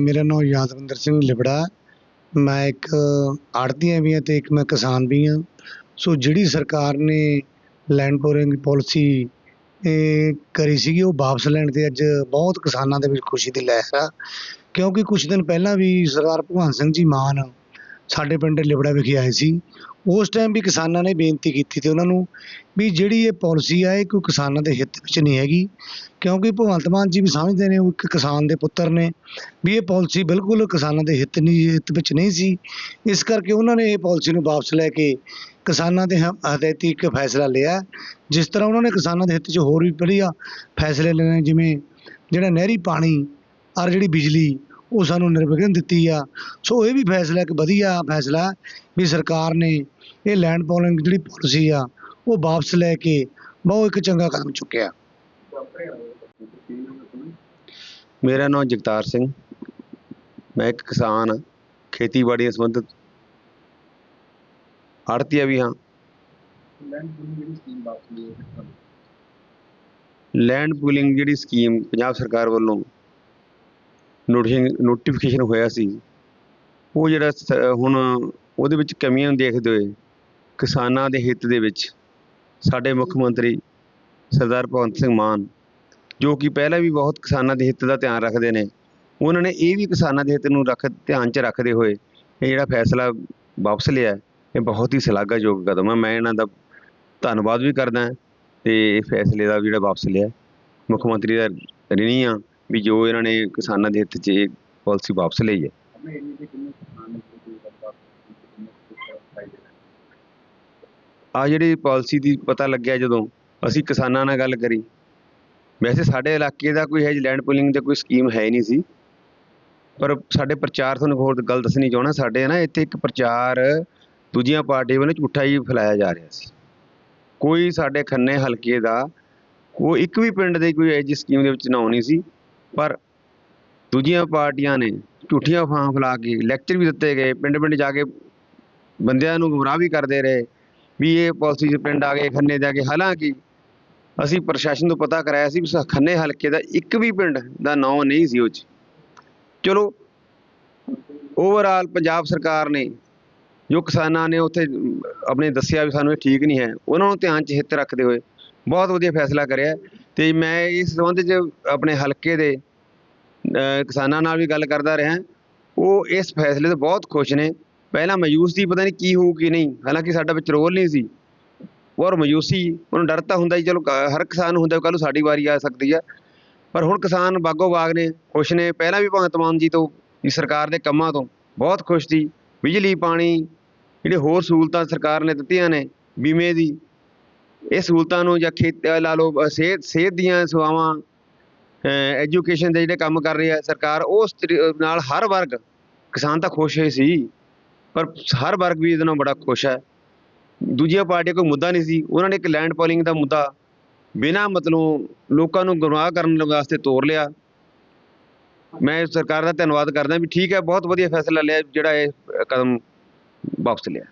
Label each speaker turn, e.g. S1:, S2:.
S1: ਮੇਰਾ ਨਾਮ ਯਾਦਵਿੰਦਰ ਸਿੰਘ ਲਿਬੜਾ ਮੈਂ ਇੱਕ ਆੜ੍ਹਤੀਆਂ ਵੀ ਹਾਂ ਅਤੇ ਇੱਕ ਮੈਂ ਕਿਸਾਨ ਵੀ ਹਾਂ। ਸੋ ਜਿਹੜੀ ਸਰਕਾਰ ਨੇ ਲੈਂਡ ਪੋਰਿੰਗ ਪੋਲਿਸੀ ਇਹ ਕਰੀ ਸੀਗੀ, ਉਹ ਵਾਪਸ ਲੈਣ 'ਤੇ ਅੱਜ ਬਹੁਤ ਕਿਸਾਨਾਂ ਦੇ ਵਿੱਚ ਖੁਸ਼ੀ ਦੀ ਲਹਿਰ ਆ। ਕਿਉਂਕਿ ਕੁਛ ਦਿਨ ਪਹਿਲਾਂ ਵੀ ਸਰਦਾਰ ਭਗਵੰਤ ਸਿੰਘ ਜੀ ਮਾਨ ਸਾਡੇ ਪਿੰਡ ਲਿਬੜਾ ਵਿਖੇ ਆਏ ਸੀ। ਉਸ ਟਾਈਮ ਵੀ ਕਿਸਾਨਾਂ ਨੇ ਬੇਨਤੀ ਕੀਤੀ ਤੇ ਉਹਨਾਂ ਨੂੰ ਵੀ ਜਿਹੜੀ ਇਹ ਪੋਲਿਸੀ ਆ, ਇਹ ਕੋਈ ਕਿਸਾਨਾਂ ਦੇ ਹਿੱਤ ਵਿੱਚ ਨਹੀਂ ਹੈਗੀ। ਕਿਉਂਕਿ ਭਗਵੰਤ ਮਾਨ ਜੀ ਵੀ ਸਮਝਦੇ ਨੇ, ਉਹ ਇੱਕ ਕਿਸਾਨ ਦੇ ਪੁੱਤਰ ਨੇ। ਵੀ ਇਹ ਪੋਲਿਸੀ ਬਿਲਕੁਲ ਕਿਸਾਨਾਂ ਦੇ ਹਿੱਤ ਨਹੀਂ, ਹਿੱਤ ਵਿੱਚ ਨਹੀਂ ਸੀ। ਇਸ ਕਰਕੇ ਉਹਨਾਂ ਨੇ ਇਹ ਪੋਲਿਸੀ ਨੂੰ ਵਾਪਸ ਲੈ ਕੇ ਕਿਸਾਨਾਂ ਦੇ ਹ- ਹਦਾਇਤੀ ਇੱਕ ਫੈਸਲਾ ਲਿਆ। ਜਿਸ ਤਰ੍ਹਾਂ ਉਹਨਾਂ ਨੇ ਕਿਸਾਨਾਂ ਦੇ ਹਿੱਤ 'ਚ ਹੋਰ ਵੀ ਵਧੀਆ ਫੈਸਲੇ ਲੈਣੇ ਜਿਵੇਂ ਜਿਹੜਾ ਨਹਿਰੀ ਪਾਣੀ ਔਰ ਜਿਹੜੀ ਬਿਜਲੀ ਉਹ ਸਾਨੂੰ ਨਿਰਵਿਘਨ ਦਿੱਤੀ ਆ। ਸੋ ਇਹ ਵੀ ਫੈਸਲਾ ਇੱਕ ਵਧੀਆ ਫੈਸਲਾ ਵੀ ਸਰਕਾਰ ਨੇ ਇਹ ਲੈਂਡ ਪੋਲਿੰਗ ਜਿਹੜੀ ਪਾਲਿਸੀ ਆ ਉਹ ਵਾਪਸ ਲੈ ਕੇ ਬਹੁਤ ਇੱਕ ਚੰਗਾ ਕਦਮ ਚੁੱਕਿਆ।
S2: ਮੇਰਾ ਨਾਮ ਜਗਤਾਰ ਸਿੰਘ। ਮੈਂ ਇੱਕ ਕਿਸਾਨ ਖੇਤੀਬਾੜੀ ਨਾਲ ਸੰਬੰਧਿਤ। ਆੜ੍ਹਤੀਆ ਵੀ ਹਾਂ। ਲੈਂਡ ਪੂਲਿੰਗ ਜਿਹੜੀ ਸਕੀਮ ਪੰਜਾਬ ਸਰਕਾਰ ਵੱਲੋਂ ਨੋਟੀਫਿ- ਨੋਟੀਫਿਕੇਸ਼ਨ ਹੋਇਆ ਸੀ। ਉਹ ਜਿਹੜਾ ਸ- ਹੁਣ ਉਹਦੇ ਵਿੱਚ ਕਮੀਆਂ ਨੂੰ ਦੇਖਦੇ ਹੋਏ ਕਿਸਾਨਾਂ ਦੇ ਹਿੱਤ ਦੇ ਵਿੱਚ ਸਾਡੇ ਮੁੱਖ ਮੰਤਰੀ ਸਰਦਾਰ ਭਗਵੰਤ ਸਿੰਘ ਮਾਨ, ਜੋ ਕਿ ਪਹਿਲਾਂ ਵੀ ਬਹੁਤ ਕਿਸਾਨਾਂ ਦੇ ਹਿੱਤ ਦਾ ਧਿਆਨ ਰੱਖਦੇ ਨੇ, ਉਹਨਾਂ ਨੇ ਇਹ ਵੀ ਕਿਸਾਨਾਂ ਦੇ ਹਿੱਤ ਨੂੰ ਰੱਖ, ਧਿਆਨ 'ਚ ਰੱਖਦੇ ਹੋਏ ਇਹ ਜਿਹੜਾ ਫੈਸਲਾ ਵਾਪਸ ਲਿਆ, ਇਹ ਬਹੁਤ ਹੀ ਸ਼ਲਾਘਾਯੋਗ ਕਦਮ ਹੈ ਮੈਂ ਇਹਨਾਂ ਦਾ ਧੰਨਵਾਦ ਵੀ ਕਰਦਾ ਤੇ ਇਹ ਫੈਸਲੇ ਦਾ ਜਿਹੜਾ ਵਾਪਸ ਲਿਆ। ਮੁੱਖ ਮੰਤਰੀ ਦਾ ਰਿਣੀ ਆ। ਵੀ ਜੋ ਇਹਨਾਂ ਨੇ ਕਿਸਾਨਾਂ ਦੇ ਹਿੱਤ 'ਚ ਇਹ ਪਾਲਿਸੀ ਵਾਪਸ ਲਈ ਹੈ। ਆ ਜਿਹੜੀ ਪਾਲਿਸੀ ਦੀ ਪਤਾ ਲੱਗਿਆ ਜਦੋਂ ਅਸੀਂ ਕਿਸਾਨਾਂ ਨਾਲ ਗੱਲ ਕਰੀ, ਵੈਸੇ ਸਾਡੇ ਇਲਾਕੇ ਦਾ ਕੋਈ ਹੈ ਲੈਂਡ ਪੁਲਿੰਗ ਦਾ ਕੋਈ ਸਕੀਮ ਹੈ ਹੀ ਨਹੀਂ ਸੀ, ਪਰ ਸਾਡੇ ਪ੍ਰਚਾਰ ਤੁਹਾਨੂੰ ਹੋਰ ਗੱਲ ਦੱਸਣੀ ਚਾਹਣਾ ਸਾਡੇ ਨਾ ਇੱਥੇ ਇੱਕ ਪ੍ਰਚਾਰ ਦੂਜੀਆਂ ਪਾਰਟੀਆਂ ਵੱਲੋਂ ਝੂਠਾ ਹੀ ਫੈਲਾਇਆ ਜਾ ਰਿਹਾ ਸੀ। ਕੋਈ ਸਾਡੇ ਖੰਨੇ ਹਲਕੇ ਦਾ, ਕੋਈ ਇੱਕ ਵੀ ਪਿੰਡ ਦੇ ਕੋਈ ਐਜੀ ਸਕੀਮ ਦੇ ਵਿੱਚ ਨਾਂ ਨਹੀਂ ਸੀ। ਪਰ ਦੂਜੀਆਂ ਪਾਰਟੀਆਂ ਨੇ ਝੂਠੀਆਂ ਅਫਵਾਹਾਂ ਫੈਲਾ ਕੇ ਲੈਕਚਰ ਵੀ ਦਿੱਤੇ ਗਏ ਪਿੰਡ ਪਿੰਡ ਜਾ ਕੇ ਬੰਦਿਆਂ ਨੂੰ ਗੁੰਮਰਾਹ ਵੀ ਕਰਦੇ ਰਹੇ, ਵੀ ਇਹ ਪਾਲਿਸੀ 'ਚ ਪਿੰਡ ਆ ਗਏ, ਖੰਨੇ ਜਾ ਕੇ ਹਾਲਾਂਕਿ ਅਸੀਂ ਪ੍ਰਸ਼ਾਸਨ ਤੋਂ ਪਤਾ ਕਰਾਇਆ ਸੀ ਵੀ ਸ- ਖੰਨੇ ਹਲਕੇ ਦਾ ਇੱਕ ਵੀ ਪਿੰਡ ਦਾ ਨਾਂ ਨਹੀਂ ਸੀ ਉਹ 'ਚ। ਚਲੋ ਓਵਰਆਲ ਪੰਜਾਬ ਸਰਕਾਰ ਨੇ ਜੋ ਕਿਸਾਨਾਂ ਨੇ ਉੱਥੇ ਆਪਣੇ ਦੱਸਿਆ ਵੀ ਸਾਨੂੰ ਇਹ ਠੀਕ ਨਹੀਂ ਹੈ, ਉਹਨਾਂ ਨੂੰ ਧਿਆਨ 'ਚ ਹਿੱਤ ਰੱਖਦੇ ਹੋਏ ਬਹੁਤ ਵਧੀਆ ਫੈਸਲਾ ਕਰਿਆ। ਅਤੇ ਮੈਂ ਇਸ ਸੰਬੰਧ 'ਚ ਆਪਣੇ ਹਲਕੇ ਦੇ ਕਿਸਾਨਾਂ ਨਾਲ ਵੀ ਗੱਲ ਕਰਦਾ ਰਿਹਾ। ਉਹ ਇਸ ਫੈਸਲੇ ਤੋਂ ਬਹੁਤ ਖੁਸ਼ ਨੇ। ਪਹਿਲਾਂ ਮਾਯੂਸ ਸੀ, ਪਤਾ ਨਹੀਂ ਕੀ ਹੋਊ ਕੀ ਨਹੀਂ। ਹਾਲਾਂਕਿ ਸਾਡਾ ਵਿੱਚ ਰੋਲ ਨਹੀਂ ਸੀ। ਔਰ ਮਾਯੂਸੀ, ਉਹਨੂੰ ਡਰ ਤਾਂ ਹੁੰਦਾ ਹੀ, ਚਲੋ ਕ- ਹਰ ਕਿਸਾਨ ਨੂੰ ਹੁੰਦਾ ਕੱਲ ਨੂੰ ਸਾਡੀ ਵਾਰੀ ਆ ਸਕਦੀ ਆ। ਪਰ ਹੁਣ ਕਿਸਾਨ ਬਾਗੋ ਬਾਗ ਨੇ, ਖੁਸ਼ ਨੇ। ਪਹਿਲਾਂ ਵੀ ਭਗਵੰਤ ਮਾਨ ਜੀ ਤੋਂ, ਵੀ ਸਰਕਾਰ ਦੇ ਕੰਮਾਂ ਤੋਂ ਬਹੁਤ ਖੁਸ਼ ਸੀ। ਬਿਜਲੀ, ਪਾਣੀ, ਜਿਹੜੇ ਹੋਰ ਸਹੂਲਤਾਂ ਸਰਕਾਰ ਨੇ ਦਿੱਤੀਆਂ ਨੇ, ਬੀਮੇ ਦੀ ਇਹ ਸਹੂਲਤਾਂ ਨੂੰ ਜਾਂ ਖੇਤ ਲਾ ਲਓ ਸਿਹਤ ਸਿਹਤ ਦੀਆਂ ਸੇਵਾਵਾਂ ਐਜੂਕੇਸ਼ਨ ਦੇ ਜਿਹੜੇ ਕੰਮ ਕਰ ਰਹੀ ਹੈ ਸਰਕਾਰ, ਉਸ ਤਰੀ- ਨਾਲ ਹਰ ਵਰਗ, ਕਿਸਾਨ ਤਾਂ ਖੁਸ਼ ਹੀ ਸੀ, ਪਰ ਹਰ ਵਰਗ ਵੀ ਇਹਦੇ ਨਾਲ ਬੜਾ ਖੁਸ਼ ਹੈ। ਦੂਜੀਆਂ ਪਾਰਟੀਆਂ ਕੋਈ ਮੁੱਦਾ ਨਹੀਂ ਸੀ, ਉਹਨਾਂ ਨੇ ਇੱਕ ਲੈਂਡ ਪੋਲਿੰਗ ਦਾ ਮੁੱਦਾ ਬਿਨਾਂ ਮਤਲਬ ਲੋਕਾਂ ਨੂੰ ਗੁੰਮਰਾਹ ਕਰਨ ਵਾਸਤੇ ਤੋਰ ਲਿਆ। ਮੈਂ ਸਰਕਾਰ ਦਾ ਧੰਨਵਾਦ ਕਰਦਾ ਵੀ ਠੀਕ ਹੈ, ਬਹੁਤ ਵਧੀਆ ਫੈਸਲਾ ਲਿਆ ਜਿਹੜਾ ਇਹ ਕਦਮ ਵਾਪਸ ਲਿਆ।